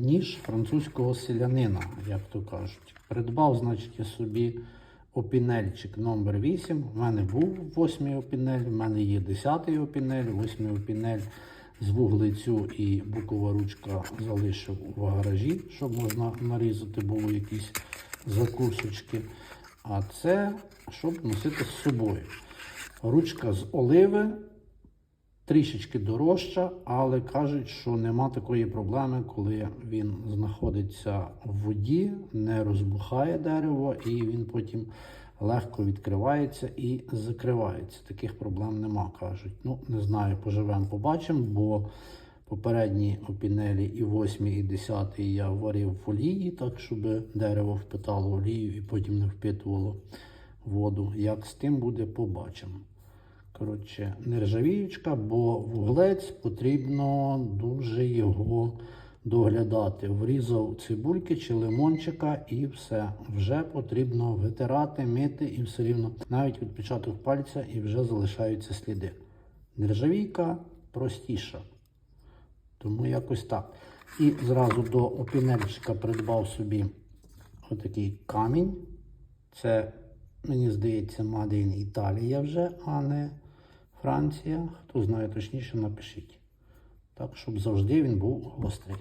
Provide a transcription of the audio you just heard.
ніж французького селянина, як то кажуть. Придбав, значить, я собі опінельчик номер 8 У мене був восьмий опінель, в мене є 10 опінель, восьмий опінель з вуглецю і букова ручка залишив у гаражі, щоб можна нарізати було якісь закусочки. А це щоб носити з собою. Ручка з оливи трішечки дорожча, але кажуть, що нема такої проблеми, коли він знаходиться в воді, не розбухає дерево, і він потім легко відкривається і закривається. Таких проблем нема, кажуть. Ну, не знаю, поживемо, побачимо, бо попередні опінелі і 8, і 10 я варив в олії, так щоб дерево впитало олію і потім не впитувало воду. Як з тим буде, побачимо. Коротше, нержавіючка, бо вуглець потрібно дуже його доглядати. Врізав цибульки чи лимончика і все. Вже потрібно витирати, мити і все рівно. Навіть відпечаток пальця і вже залишаються сліди. Нержавійка простіша. Тому якось так. І зразу до опінельчика придбав собі отакий камінь. Це, мені здається, Мадин Італія вже, а не Франція. Хто знає точніше, напишіть. Так, щоб завжди він був гострий.